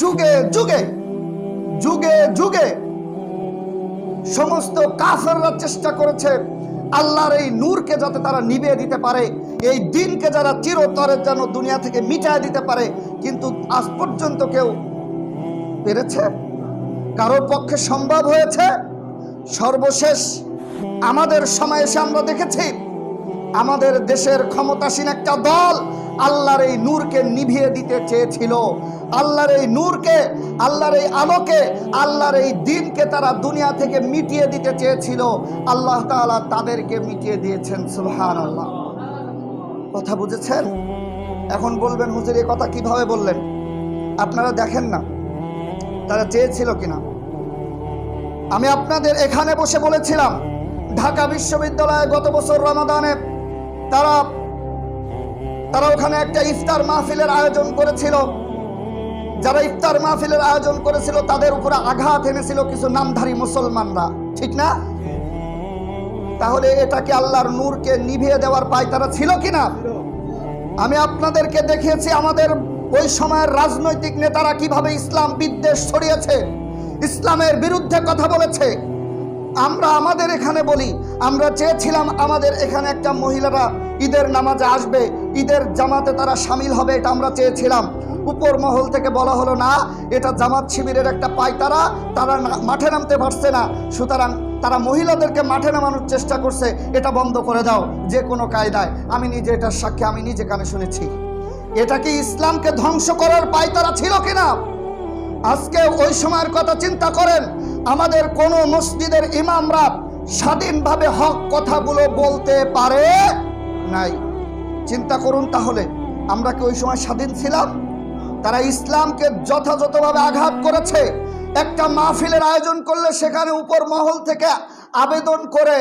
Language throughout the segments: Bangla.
যুগে যুগে যুগে যুগে সমস্ত কাফেররা চেষ্টা করেছে আল্লাহর এই নূরকে যাতে তারা নিভিয়ে দিতে পারে, এই দিনকে যারা চিরতরের যেন দুনিয়া থেকে মিটায় দিতে পারে, কিন্তু আজ পর্যন্ত কেউ পেরেছে? কারোর পক্ষে সম্ভব হয়েছে? সর্বশেষ আমাদের সময় এসে আমরা দেখেছি, আমাদের দেশের ক্ষমতাসীন একটা দল আল্লাহর এই নূরকে নিভিয়ে দিতে চেয়েছিল। আল্লাহর এই নূরকে, আল্লাহর এই আলোকে, আল্লাহর এই দিনকে তারা দুনিয়া থেকে মিটিয়ে দিতে চেয়েছিল। আল্লাহ তাআলা তাদেরকে মিটিয়ে দিয়েছেন সুবহান আল্লাহ কথা বুঝেছেন? এখন বলবেন, হুজুর এই কথা কীভাবে বললেন? আপনারা দেখেন না, তারা চেয়েছিল কিনা। আমি আপনাদের এখানে বসে বলেছিলাম, ঢাকা বিশ্ববিদ্যালয়ে গত বছর রমাদানে তারা তারা ওখানে একটা ইফতার মাহফিলের আয়োজন করেছিল। যারা ইফতার মাহফিলের আয়োজন করেছিল, তাদের উপরে আঘাত এনেছিল কিছু নামধারী মুসলমানরা। ঠিক না? তাহলে এটা কি আল্লাহর নূরকে নিভিয়ে দেওয়ার পায়তারা ছিল কিনা? আমি আপনাদেরকে দেখিয়েছি আমাদের ওই সময়ের রাজনৈতিক নেতারা কীভাবে ইসলাম বিদ্বেষ ছড়িয়েছে, ইসলামের বিরুদ্ধে কথা বলেছে। আমরা আমাদের এখানে বলি, আমরা চেয়েছিলাম আমাদের এখানে একটা মহিলারা ঈদের নামাজে আসবে ঈদের জামাতে তারা সামিল হবে, এটা আমরা চেয়েছিলাম। উপর মহল থেকে বলা হলো, না, এটা জামাত শিবিরের একটা পায়তারা, তারা মাঠে নামতে পারছে না। সুতরাং তারা মহিলাদেরকে মাঠে নামানোর চেষ্টা করছে, এটা বন্ধ করে দাও, যে কোনো কায়দায়। আমি নিজে এটার সাক্ষী, আমি নিজে কানে শুনেছি। এটা কি ইসলামকে ধ্বংস করার পায়তারা ছিল কিনা? আজকে ওই সময়ের কথা চিন্তা করেন, আমাদের কোন মসজিদের ইমামরা স্বাধীনভাবে হক কথাগুলো বলতে পারে নাই। চিন্তা করুন তাহলে। আমরা কি ওই সময় স্বাধীন ছিলাম? তারা ইসলামকে যথাযথভাবে আঘাত করেছে। একটা মাহফিলের আয়োজন করলে সেখানে উপর মহল থেকে আবেদন করে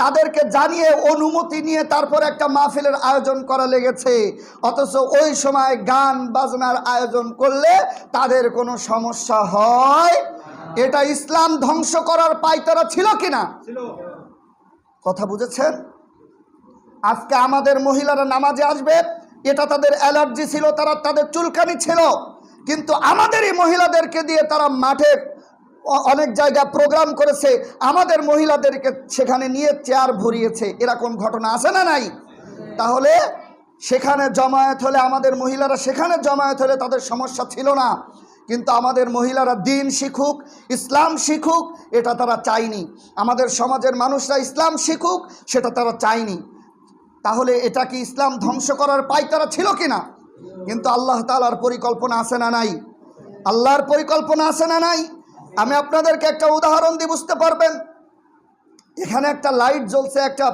তাদেরকে জানিয়ে অনুমতি নিয়ে তারপর একটা মাহফিলের আয়োজন করা লেগেছে। অথচ ওই সময় গান বাজনার আয়োজন করলে তাদের কোনো সমস্যা হয়? এটা ইসলাম ধ্বংস করার পাইতারা ছিল কিনা? কথা বুঝেছেন? আজকে আমাদের মহিলারা নামাজে আসবে, এটা তাদের অ্যালার্জি ছিল, তারা তাদের চুলকানি ছিল। কিন্তু আমাদেরই মহিলাদেরকে দিয়ে তারা মাঠে অনেক জায়গা প্রোগ্রাম করেছে, আমাদের মহিলাদেরকে সেখানে নিয়ে চেয়ার ভরিয়েছে। এরকম ঘটনা আছে না নাই? তাহলে সেখানে জমায়েত হলে, আমাদের মহিলারা সেখানে জমায়েত হলে তাদের সমস্যা ছিল না। কিন্তু আমাদের মহিলারা দিন শিখুক, ইসলাম শিখুক, এটা তারা চায়নি। আমাদের সমাজের মানুষরা ইসলাম শিখুক, সেটা তারা চায়নি। তাহলে এটা কি ইসলাম ধ্বংস করার পাইতারা ছিল কি না কিন্তু আল্লাহ তালার পরিকল্পনা আছে না নাই। আল্লাহর পরিকল্পনা আছে না নাই? আমি আপনাদেরকে একটা উদাহরণ দিয়ে বুঝতে পারবেন। এখানে একটা লাইট জ্বলছে, একটা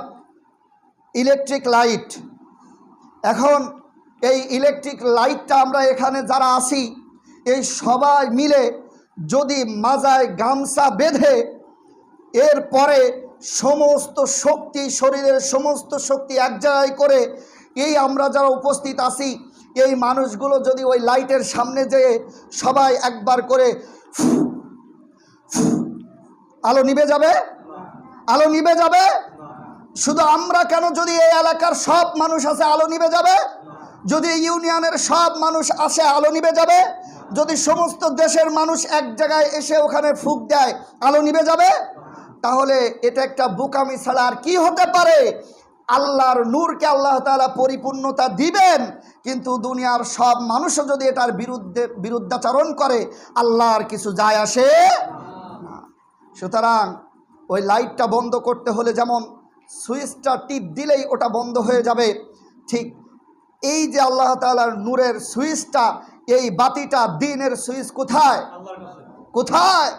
ইলেকট্রিক লাইট। এখন এই ইলেকট্রিক লাইটটা আমরা এখানে যারা আসি এই সবাই মিলে যদি মাজায় গামছা বেঁধে এরপরে সমস্ত শক্তি, শরীরের সমস্ত শক্তি এক জায়গায় করে এই আমরা যারা উপস্থিত আছি, এই মানুষগুলো যদি ওই লাইটের সামনে যেয়ে সবাই একবার করে আলো নিভে যাবে? আলো নিভে যাবে? শুধু আমরা কেন যদি এই এলাকার সব মানুষ আছে আলো নিভে যাবে? যদি ইউনিয়নের সব মানুষ আসে আলো নিবে যাবে? যদি সমস্ত দেশের মানুষ এক জায়গায় এসে ওখানে ফুক দেয়, আলো নিভে যাবে? তাহলে এটা একটা বোকামি ছাড়া আর কি হতে পারে? আল্লাহর নূরকে আল্লাহ তাআলা পরিপূর্ণতা দিবেন কিন্তু দুনিয়ার সব মানুষও যদি এটার বিরুদ্ধে বিরুদ্ধাচরণ করে আল্লাহর কিছু যায় আসে সুতরাং ওই লাইটটা বন্ধ করতে হলে যেমন সুইচটা টিপ দিলেই ওটা বন্ধ হয়ে যাবে ঠিক এই যে আল্লাহ তাআলার নূরের সুইচটা এই বাতিটা দিনের সুইচ কোথায়? কোথায়?